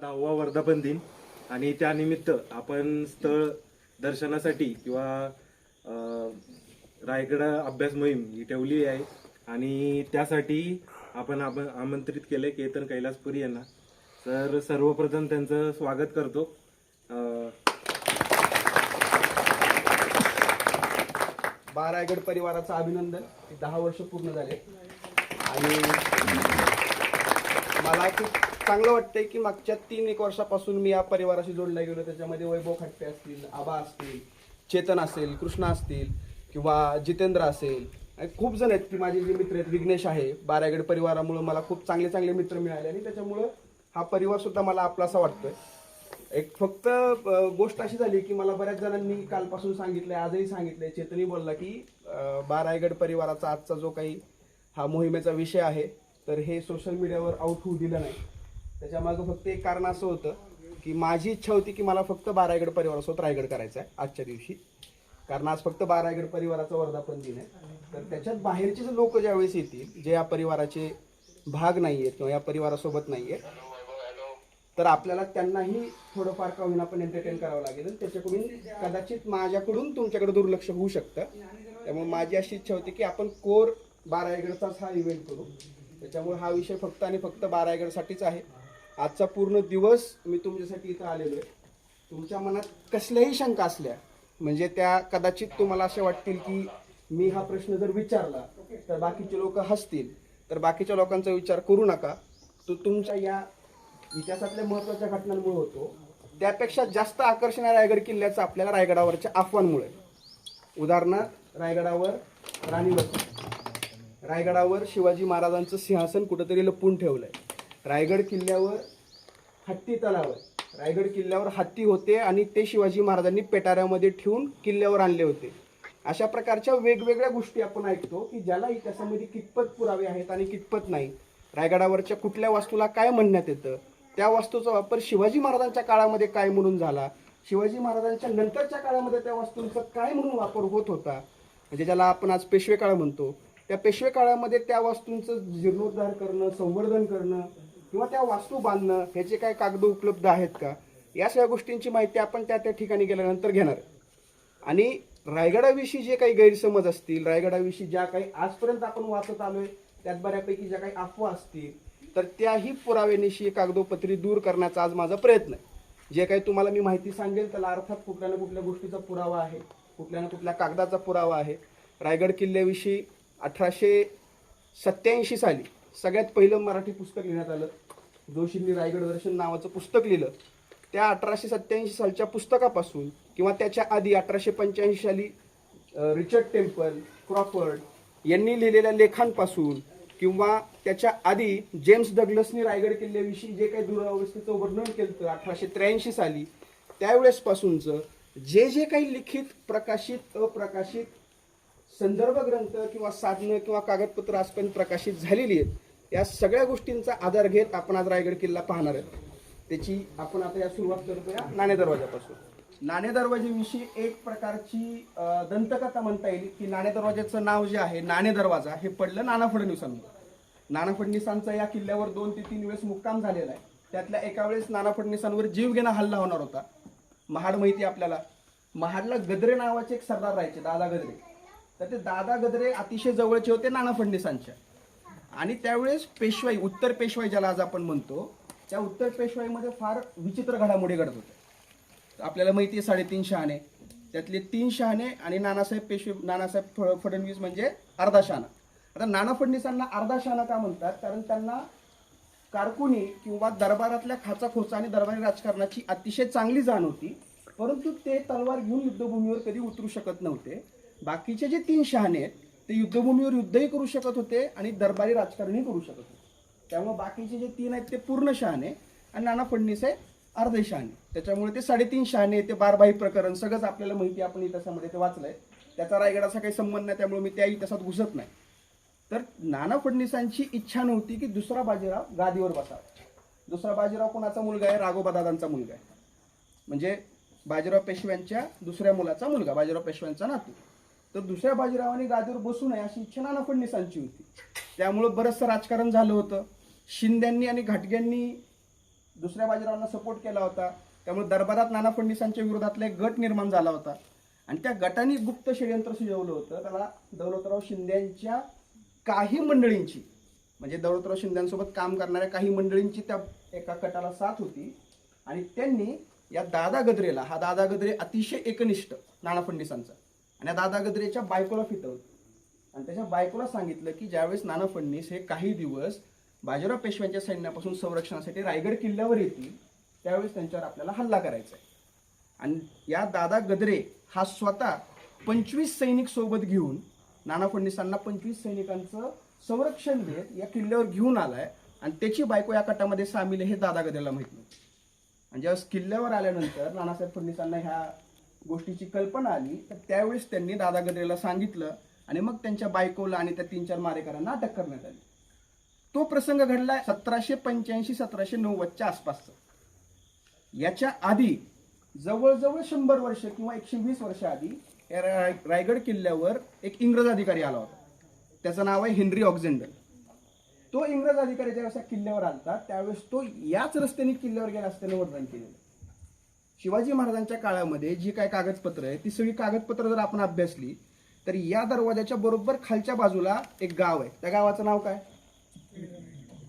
दहावा वर्धापन दिन. आणि त्यानिमित्त आपण स्थळ दर्शनासाठी किंवा रायगड अभ्यास मोहीम ही ठेवली आहे. आणि त्यासाठी आपण आपण आमंत्रित केले केतन कैलासपुरी यांना. तर सर्वप्रथम त्यांचं स्वागत करतो. बारायगड परिवाराचं अभिनंदन. दहा वर्ष पूर्ण झाले. आणि मला खूप चांगलं वाटतंय की मागच्या तीन एक वर्षापासून मी या परिवाराशी जोडला गेलो. त्याच्यामध्ये वैभव खट्टे असतील आबा असतील चेतन असेल कृष्णा असतील किंवा जितेंद्र असेल. खूप जण आहेत की माझे जे मित्र आहेत विघ्नेश आहे. बारायगड परिवारामुळे मला खूप चांगले चांगले मित्र मिळाले आणि त्याच्यामुळं हा परिवार सुद्धा मला आपलासा वाटतोय. एक फक्त गोष्ट अशी झाली की मला बऱ्याच जणांनी कालपासून सांगितलं आजही सांगितलंय. चेतनही बोलला की बारायगड परिवाराचा आजचा जो काही हा मोहिमेचा विषय आहे तर हे सोशल मीडियावर आउट होऊ दिलं नाही. त्याच्यामागं फक्त एक कारण असं होतं की माझी इच्छा होती की मला फक्त बारायगड परिवारासोबत रायगड करायचा आहे आजच्या दिवशी. कारण आज फक्त बारायगड परिवाराचा वर्धापन दिन आहे. तर त्याच्यात बाहेरचे जे लोक ज्यावेळेस येतील जे या परिवाराचे भाग नाही आहेत किंवा या परिवारासोबत नाही आहेत तर आपल्याला त्यांनाही थोडंफार का होईना पण एंटरटेन करावं लागेल आणि त्याच्याकडून कदाचित माझ्याकडून तुमच्याकडे दुर्लक्ष होऊ शकतं. त्यामुळे माझी अशी इच्छा होती की आपण कोर बारायगडचाच हा इव्हेंट करू. त्याच्यामुळे हा विषय फक्त आणि फक्त बारायगडसाठीच आहे. आजचा पूर्ण दिवस मी तुमच्यासाठी इथं आलेलो आहे. तुमच्या मनात कसल्याही शंका असल्या म्हणजे त्या कदाचित तुम्हाला असे वाटतील की मी हा प्रश्न जर विचारला तर बाकीचे लोक हसतील. तर बाकीच्या लोकांचा विचार करू नका. तो तुमच्या या इतिहासातल्या महत्त्वाच्या घटनांमुळे होतो. त्यापेक्षा जास्त आकर्षण आहे रायगड किल्ल्याचं आपल्याला रायगडावरच्या अफवांमुळे उदाहरणार्थ रायगडावर राणी लक्ष्मी रायगडावर शिवाजी महाराजांचं सिंहासन कुठंतरी लपून आहे रायगड किल्ल्यावर हत्ती तलावर रायगड किल्ल्यावर हत्ती होते आणि ते शिवाजी महाराजांनी पेटाऱ्यामध्ये ठेवून किल्ल्यावर आणले होते. अशा प्रकारच्या वेगवेगळ्या गोष्टी आपण ऐकतो की ज्याला इतिहासामध्ये कितपत पुरावे आहेत आणि कितपत नाही. रायगडावरच्या कुठल्या वास्तूला काय म्हणण्यात येतं? त्या वास्तूचा वापर शिवाजी महाराजांच्या काळामध्ये काय म्हणून झाला? शिवाजी महाराजांच्या नंतरच्या काळामध्ये त्या वास्तूंचा काय म्हणून वापर होत होता? म्हणजे ज्याला आपण आज पेशवे काळ म्हणतो. त्या पेशवे काळामध्ये त्या वास्तूंचं जीर्णोद्धार करणं संवर्धन करणं किंवा त्या वास्तू बांधणं ह्याचे काय कागद उपलब्ध आहेत का या सगळ्या गोष्टींची माहिती आपण त्या त्या ठिकाणी गेल्यानंतर घेणार. आणि रायगडाविषयी जे काही गैरसमज असतील रायगडाविषयी ज्या काही आजपर्यंत आपण वाचत आलोय त्यात बऱ्यापैकी ज्या काही अफवा असतील तर त्याही पुराव्यानिशी कागदोपत्री दूर करण्याचा आज माझा प्रयत्न आहे. जे काही तुम्हाला मी माहिती सांगेल त्याला अर्थात कुठल्या ना कुठल्या गोष्टीचा पुरावा आहे कुठल्या ना कुठल्या कागदाचा पुरावा आहे. रायगड किल्ल्याविषयी अठराशे सत्याऐंशी साली सगळ्यात पहिलं मराठी पुस्तक लिहिण्यात आलं. जोशींनी रायगड दर्शन नावाचं पुस्तक लिहिलं. त्या अठराशे सत्याऐंशी सालच्या पुस्तकापासून किंवा त्याच्या आधी अठराशे पंच्याऐंशी साली रिचर्ड टेम्पल क्रॉफर्ड यांनी लिहिलेल्या लेखांपासून किंवा त्याच्या आधी जेम्स डगलसनी रायगड किल्ल्याविषयी जे काही दुरावस्थेचं वर्णन केलं होतं अठराशे त्र्याऐंशी साली त्यावेळेसपासूनचं जे जे काही लिखित प्रकाशित अप्रकाशित संदर्भ ग्रंथ किंवा साधनं किंवा कागदपत्र आजपर्यंत प्रकाशित झालेली आहेत. या सगळ्या गोष्टींचा आधार घेत आपण आज रायगड किल्ला पाहणार आहोत. त्याची आपण आता या सुरुवात करतो या नाणे दरवाजापासून नाणे दरवाजेविषयी एक प्रकारची दंतकथा म्हणता येईल की नाणे दरवाजाचं नाव जे आहे नाणे दरवाजा हे पडलं नाना फडणवीसांमुळे नाना फडणवीसांचा या किल्ल्यावर दोन ते तीन वेळेस मुक्काम झालेला आहे. त्यातल्या एका वेळेस नाना फडणवीसांवर जीवघेणा हल्ला होणार होता. महाड माहिती आपल्याला. महाडला गद्रे नावाचे एक सरदार राहायचे दादा गद्रे. तर ते दादा गदरे अतिशय जवळचे होते नाना फडणीसांच्या आणि त्यावेळेस पेशवाई उत्तर पेशवाई ज्याला आज आपण म्हणतो त्या उत्तर पेशवाईमध्ये फार विचित्र घडामोडी घडत होत्या. आपल्याला माहिती आहे साडेतीन शहाणे. त्यातले तीन शहाणे आणि नानासाहेब पेशवे नानासाहेब फडणवीस म्हणजे अर्धा शहाणा. आता नाना फडणवीसांना अर्धा शहाणा का म्हणतात? कारण त्यांना कारकुनी किंवा दरबारातल्या खाचाखोचा आणि दरबारी राजकारणाची अतिशय चांगली जाण होती. परंतु ते तलवार घेऊन युद्धभूमीवर कधी उतरू शकत नव्हते. बाकीचे जे तीन शहाणे आहेत ते युद्धभूमीवर युद्धही करू शकत होते आणि दरबारी राजकारणही करू शकत होते. त्यामुळे बाकीचे जे तीन आहेत ते पूर्ण शहाणे आणि नाना फडणीस आहे अर्धे शहाणे. त्याच्यामुळे ते साडेतीन शहाणे ते बारबाई प्रकरण सगळंच आपल्याला माहिती आहे, आपण इतिहासामध्ये ते वाचलंय. त्याचा रायगडाचा काही संबंध नाही त्यामुळे मी त्या इतिहासात घुसत नाही. तर नाना फडणीसांची इच्छा नव्हती की दुसरा बाजीराव गादीवर बसावा. दुसरा बाजीराव कोणाचा मुलगा आहे? राघोबा दादांचा मुलगा आहे. म्हणजे बाजीराव पेशव्यांच्या दुसऱ्या मुलाचा मुलगा बाजीराव पेशव्यांचा नातू. तर दुसऱ्या बाजीरावाने गादीवर बसू नये अशी इच्छा नाना फडणीसांची होती. त्यामुळं बरंचसं राजकारण झालं होतं. शिंद्यांनी आणि घाटग्यांनी दुसऱ्या बाजीरावांना सपोर्ट केला होता. त्यामुळे दरबारात नाना फडणीसांच्या विरोधातला एक गट निर्माण झाला होता. आणि त्या गटाने गुप्त षडयंत्र सुचवलं होतं. त्याला दौलतराव शिंद्यांच्या काही मंडळींची म्हणजे दौलतराव शिंद्यांसोबत काम करणाऱ्या काही मंडळींची त्या एका गटाला साथ होती. आणि त्यांनी या दादा गद्रेला हा दादा गद्रे अतिशय एकनिष्ठ नाना फडणीसांचा आणि या दादा गद्रेच्या बायकोला फिटवलं. आणि त्याच्या बायकोला सांगितलं की ज्यावेळेस नाना फडणीस हे काही दिवस बाजीराव पेशव्यांच्या सैन्यापासून संरक्षणासाठी रायगड किल्ल्यावर येतील त्यावेळेस त्यांच्यावर आपल्याला हल्ला करायचा आहे. आणि या दादा गद्रे हा स्वतः पंचवीस सैनिक सोबत घेऊन नाना फडणीसांना पंचवीस सैनिकांचं संरक्षण देत या किल्ल्यावर घेऊन आलाय. आणि त्याची बायको या कटामध्ये सामील आहे हे दादा गद्रेला माहीत नव्हतं आणि ज्यावेळेस किल्ल्यावर आल्यानंतर नानासाहेब फडणीसांना ह्या गोष्टीची कल्पना आली तर त्यावेळेस त्यांनी दादा गद्रेला सांगितलं आणि मग त्यांच्या बायकोला आणि त्या तीन चार मारेकरांना अटक करण्यात आली. तो प्रसंग घडला सतराशे पंच्याऐंशी सतराशे नव्वदच्या आसपासचा. याच्या आधी जवळजवळ शंभर वर्ष किंवा एकशे वीस वर्ष आधी या राय- रायगड किल्ल्यावर एक इंग्रज अधिकारी आला होता. त्याचं नाव आहे हेनरी ऑक्झेंडर तो इंग्रज अधिकारी ज्यावेळेस किल्ल्यावर आला त्यावेळेस तो याच रस्त्याने किल्ल्यावर गेला असताना वर्णन केलेलं. शिवाजी महाराजांच्या काळामध्ये जी काय कागदपत्र आहे ती सगळी कागदपत्र जर आपण अभ्यासली तर या दरवाजाच्या बरोबर खालच्या बाजूला एक गाव आहे. त्या गावाचं नाव काय?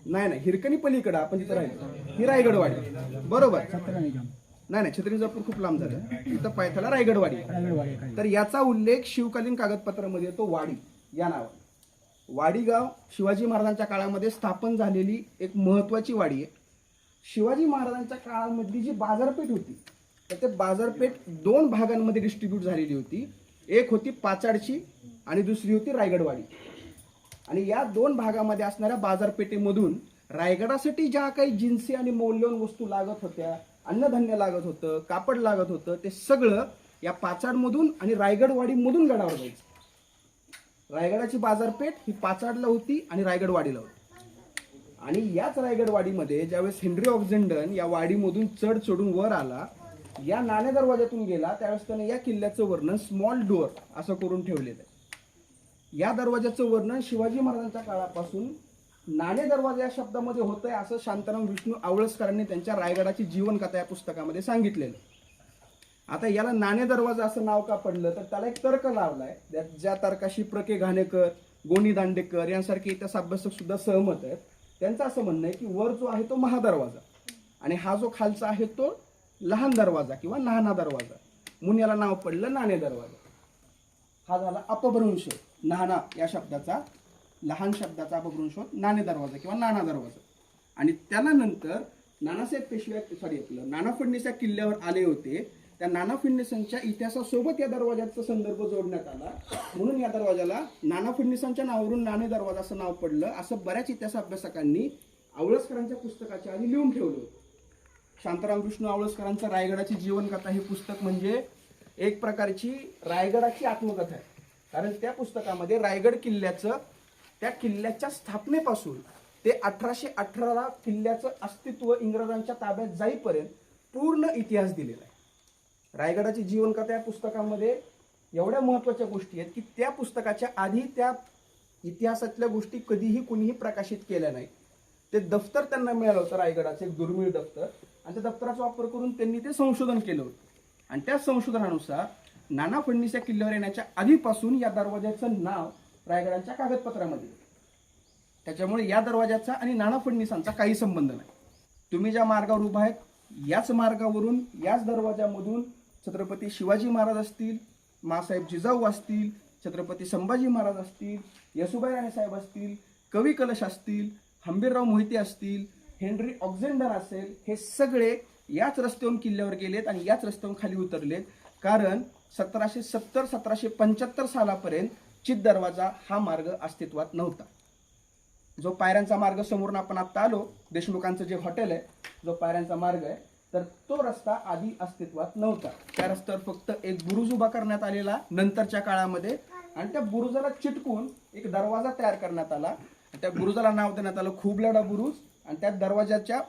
नाही नाही. हिरकणी पलीकडं आपण तिथं राहिलो. ही रायगडवाडी बरोबर. नाही नाही. छत्रीजापूर खूप लांब झालं. तिथं पायथ्याला रायगडवाडी. तर याचा उल्लेख शिवकालीन कागदपत्रामध्ये येतो वाडी या नावाने. वाडी गाव शिवाजी महाराजांच्या काळामध्ये स्थापन झालेली एक महत्वाची वाडी आहे. शिवाजी महाराजांच्या काळामधली जी बाजारपेठ होती तर ते बाजारपेठ दोन भागांमध्ये डिस्ट्रीब्यूट झालेली होती. एक होती पाचाडची आणि दुसरी होती रायगडवाडी. आणि या दोन भागामध्ये असणाऱ्या बाजारपेठेमधून रायगडासाठी ज्या काही जिन्सी आणि मौल्यवान वस्तू लागत होत्या अन्नधान्य लागत होतं कापड लागत होतं ते सगळं या पाचाडमधून आणि रायगडवाडीमधून गडावर जायचं. रायगडाची बाजारपेठ ही पाचाडला होती आणि रायगडवाडीला होती. आणि याच रायगडवाडीमध्ये ज्यावेळेस हेनरी ऑक्झेंडन या वाडीमधून चढ चढून वर आला या नाणे दरवाजातून गेला त्यावेळेस त्याने या किल्ल्याचं वर्णन स्मॉल डोअर असं करून ठेवलेलं आहे. या दरवाजाचं वर्णन शिवाजी महाराजांच्या काळापासून नाणे दरवाजा या शब्दामध्ये होतंय असं शांताराम विष्णू आवळसकरांनी त्यांच्या रायगडाची जीवनकथा या पुस्तकामध्ये सांगितलेलं आहे. आता याला नाणे दरवाजा असं नाव का पडलं? तर त्याला एक तर्क लावलाय. ज्या- ज्या तर्काशी प्रके घाणेकर गोणी दांडेकर यांसारखे इतिहास अभ्यासक सुद्धा सहमत आहेत. त्यांचं असं म्हणणं आहे की वर जो आहे तो महादरवाजा आणि हा जो खालचा आहे तो लहान दरवाजा किंवा नाना दरवाजा. म्हणून याला नाव पडलं नाणे दरवाजा. हा झाला अपभ्रंश. नाना या शब्दाचा लहान शब्दाचा अपभ्रंश नाणे दरवाजा किंवा नाना दरवाजा. आणि त्यानंतर नानासाहेब पेशव्या सॉरी आपलं नाना फडणीस या किल्ल्यावर आले होते. त्या नाना फडणीसांच्या इतिहासासोबत या दरवाजाचा संदर्भ जोडण्यात आला. म्हणून या दरवाजाला नाना फडणीसांच्या नावावरून नाणे दरवाजा असं नाव पडलं. असं बऱ्याच इतिहास अभ्यासकांनी आवळसकरांच्या पुस्तकाच्या आधी लिहून ठेवलं होतं. शांताराम विष्णू आवळसकरांचं रायगडाची जीवनकथा हे पुस्तक म्हणजे एक प्रकारची रायगडाची आत्मकथा आहे. कारण त्या पुस्तकामध्ये रायगड किल्ल्याचं त्या किल्ल्याच्या स्थापनेपासून ते अठराशे अठराला किल्ल्याचं अस्तित्व इंग्रजांच्या ताब्यात जाईपर्यंत पूर्ण इतिहास दिलेला आहे. रायगडाची जीवनकथा या पुस्तकामध्ये एवढ्या महत्त्वाच्या गोष्टी आहेत की त्या पुस्तकाच्या आधी त्या इतिहासातल्या गोष्टी कधीही कुणीही प्रकाशित केल्या नाही ते दफ्तर त्यांना मिळालं होतं रायगडाचं एक दुर्मिळ दफ्तर. आणि त्या दफ्तराचा वापर करून त्यांनी ते संशोधन केलं होतं. आणि त्या संशोधनानुसार नाना फडणीस या किल्ल्यावर येण्याच्या आधीपासून या दरवाज्याचं नाव रायगडांच्या कागदपत्रामध्ये त्याच्यामुळे या दरवाजाचा आणि नाना फडणीसांचा काही संबंध नाही. तुम्ही ज्या मार्गावर उभा आहेत याच मार्गावरून याच दरवाजामधून छत्रपती शिवाजी महाराज असतील मासाहेब जिजाऊ असतील छत्रपती संभाजी महाराज असतील यशुबाई राणे साहेब असतील कवी कलश असतील हंबीरराव मोहिते असतील हेनरी ऑक्झेंडर असेल हे सगळे याच रस्त्यावरून किल्ल्यावर गेलेत आणि याच रस्त्यावरून खाली उतरलेत. कारण सतराशे सत्तर सतराशे पंच्याहत्तर सालापर्यंत चित दरवाजा हा मार्ग अस्तित्वात नव्हता. जो पायऱ्यांचा मार्ग समोरून आपण आता आलो देशमुखांचं जे हॉटेल आहे जो पायऱ्यांचा मार्ग आहे तर तो रस्ता आधी अस्तित्वात नव्हता. त्या रस्त्यावर फक्त एक बुरुज उभा करण्यात आलेला नंतरच्या काळामध्ये आणि त्या बुरुजाला चिटकून एक दरवाजा तयार करण्यात आला. त्या बुरुजाला नाव देण्यात आलं खूबलाडा बुरुज. आणि त्या दरवाजाच्या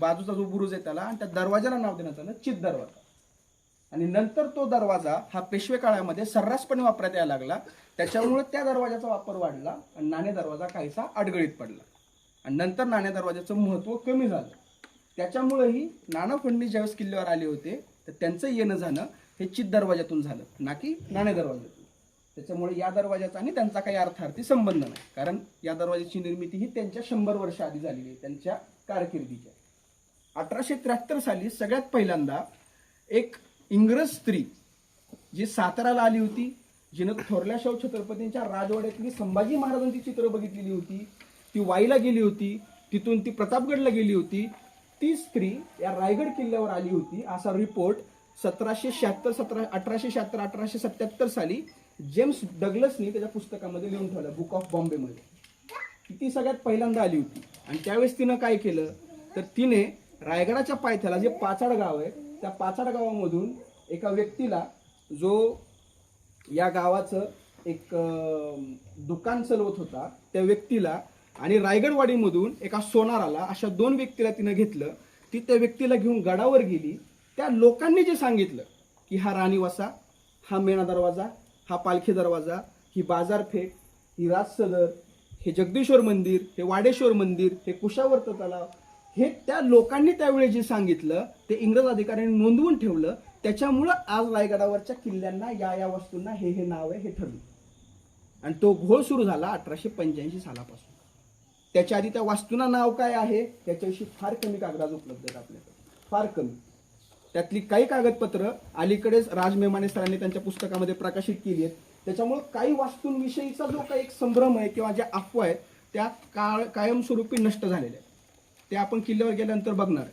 बाजूचा जो बुरुज आहे त्याला आणि त्या दरवाजाला नाव देण्यात आलं चित दरवाजा. आणि नंतर तो दरवाजा हा पेशवे काळामध्ये सर्रासपणे वापरात यायला लागला. त्याच्यामुळे त्या दरवाजाचा वापर वाढला आणि नाणे दरवाजा काहीसा अडगळीत पडला. आणि नंतर नाणे दरवाजाचं महत्त्व कमी झालं. त्याच्यामुळेही नाना फडणवीस ज्यावेळेस किल्ल्यावर आले होते तर त्यांचं येणं जाणं हे चित दरवाजातून झालं ना की नाणे दरवाजातून त्याच्यामुळे या दरवाजाचा आणि त्यांचा काही अर्थार्थी संबंध नाही. कारण या दरवाजाची निर्मिती ही त्यांच्या शंभर वर्ष आधी झालेली आहे त्यांच्या कारकिर्दीच्या. अठराशे त्र्याहत्तर साली सगळ्यात पहिल्यांदा एक इंग्रज स्त्री जी साताराला आली होती जिनं थोरल्या शाहू छत्रपतींच्या राजवाड्यातली संभाजी महाराजांची चित्र बघितलेली होती ती वाईला गेली होती तिथून ती प्रतापगडला गेली होती ती स्त्री या रायगड किल्ल्यावर आली होती. असा रिपोर्ट सतराशे शहात्तर सतरा अठराशे शहात्तर अठराशे सत्याहत्तर साली जेम्स डगलसनी त्याच्या पुस्तकामध्ये लिहून ठेवलं बुक ऑफ बॉम्बेमध्ये. ती सगळ्यात पहिल्यांदा आली होती. आणि त्यावेळेस तिनं काय केलं तर तिने रायगडाच्या पायथ्याला जे पाचाड गाव आहे त्या पाचाड गावामधून एका व्यक्तीला जो या गावाचं एक दुकान चालवत होता त्या व्यक्तीला आणि रायगडवाडीमधून एका सोनाराला अशा दोन व्यक्तीला तिनं घेतलं. ती त्या व्यक्तीला घेऊन गडावर गेली. त्या लोकांनी जे सांगितलं की हा राणीवासा हा मेणा दरवाजा हा पालखी दरवाजा ही बाजारपेठ ही राजसदर हे जगदीश्वर मंदिर हे वाडेश्वर मंदिर हे कुशावर्त तलाव हे त्या लोकांनी त्यावेळी जे सांगितलं ते इंग्रज अधिकाऱ्यांनी नोंदवून ठेवलं त्याच्यामुळं आज रायगडावरच्या किल्ल्यांना या या वस्तूंना हे हे नाव आहे हे ठरलं. आणि तो घोळ सुरू झाला अठराशे पंच्याऐंशी सालापासून. त्याच्या आधी त्या वास्तूंना नाव काय आहे त्याच्याविषयी फार कमी कागदाज उपलब्ध आहेत आपल्याकडे. फार कमी. त्यातली काही कागदपत्र अलीकडेच राजमेमाने सरांनी त्यांच्या पुस्तकामध्ये प्रकाशित केली आहेत. त्याच्यामुळे काही वास्तूंविषयीचा जो काही एक संभ्रम आहे किंवा ज्या अफवा आहेत त्या काळ कायमस्वरूपी नष्ट झालेल्या आहेत. ते आपण किल्ल्यावर गेल्यानंतर बघणार.